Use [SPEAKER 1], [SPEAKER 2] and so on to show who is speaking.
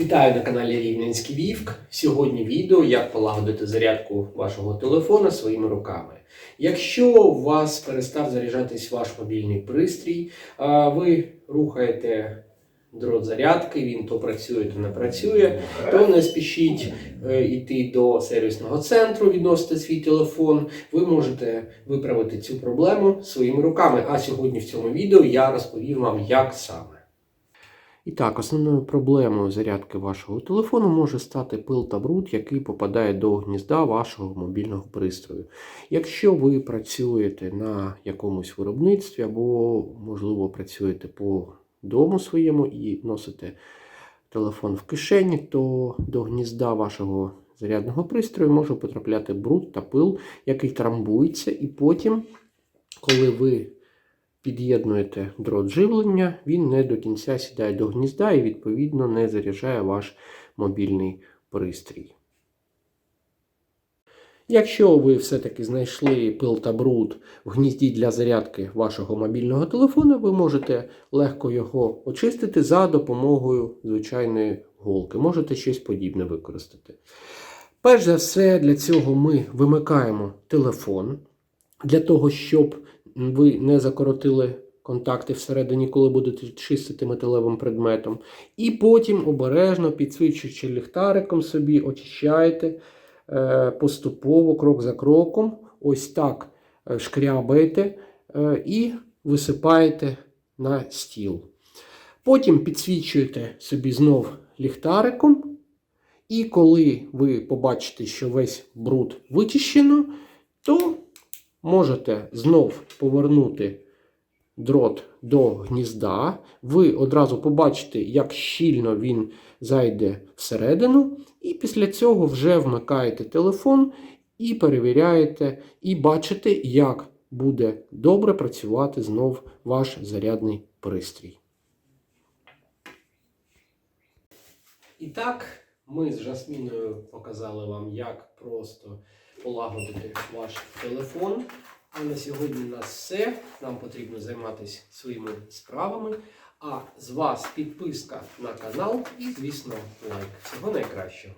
[SPEAKER 1] Вітаю на каналі Рівненський Вівк. Сьогодні відео, як полагодити зарядку вашого телефона своїми руками. Якщо у вас перестав заряджатись ваш мобільний пристрій, ви рухаєте дрот зарядки, він то працює, то не працює, то не спішіть е, йти до сервісного центру, відносити свій телефон. Ви можете виправити цю проблему своїми руками. А сьогодні в цьому відео я розповім вам, як саме. І так, основною проблемою зарядки вашого телефону може стати пил та бруд, який попадає до гнізда вашого мобільного пристрою. Якщо ви працюєте на якомусь виробництві або, можливо, працюєте по дому своєму і носите телефон в кишені, то до гнізда вашого зарядного пристрою може потрапляти бруд та пил, який трамбується, і потім, коли ви під'єднуєте дрот живлення, він не до кінця сідає до гнізда і, відповідно, не заряджає ваш мобільний пристрій. Якщо ви все-таки знайшли пил та бруд в гнізді для зарядки вашого мобільного телефона, ви можете легко його очистити за допомогою звичайної голки. Можете щось подібне використати. Перш за все, для цього ми вимикаємо телефон, для того, щоб ви не закоротили контакти всередині, коли будете чистити металевим предметом. І потім обережно, підсвічуючи ліхтариком собі, очищаєте е, поступово, крок за кроком, ось так е, шкрябаєте е, і висипаєте на стіл. Потім підсвічуєте собі знов ліхтариком. І коли ви побачите, що весь бруд вичищено, то можете знов повернути дрот до гнізда. Ви одразу побачите, як щільно він зайде всередину, і після цього вже вмикаєте телефон і перевіряєте, і бачите, як буде добре працювати знов ваш зарядний пристрій. І так, ми з Жасміною показали вам, як просто полагодити ваш телефон. А на сьогодні у нас все. Нам потрібно займатися своїми справами. А з вас підписка на канал і, звісно, лайк. Всього найкращого.